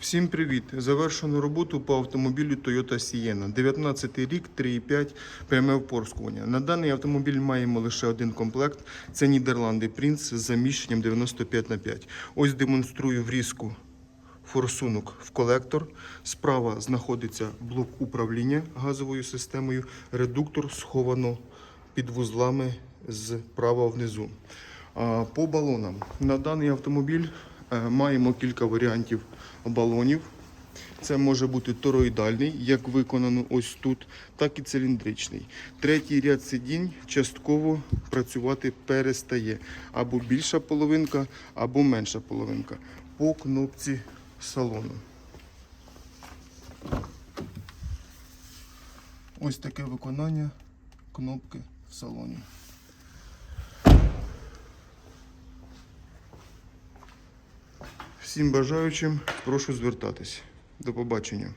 Всім привіт! Завершено роботу по автомобілю Toyota Sienna. 19 рік, 3,5, пряме впорскування. На даний автомобіль маємо лише один комплект. Це Нідерланди Принц з заміщенням 95 на 5. Ось демонструю врізку форсунок в колектор. Справа знаходиться блок управління газовою системою. Редуктор сховано під вузлами зправа внизу. По балонам. На даний автомобіль маємо кілька варіантів балонів. Це може бути тороїдальний, як виконано ось тут, так і циліндричний. Третій ряд сидінь частково працювати перестає. Або більша половинка, або менша половинка. По кнопці салону. Ось таке виконання кнопки в салоні. Всім бажаючим прошу звертатись. До побачення.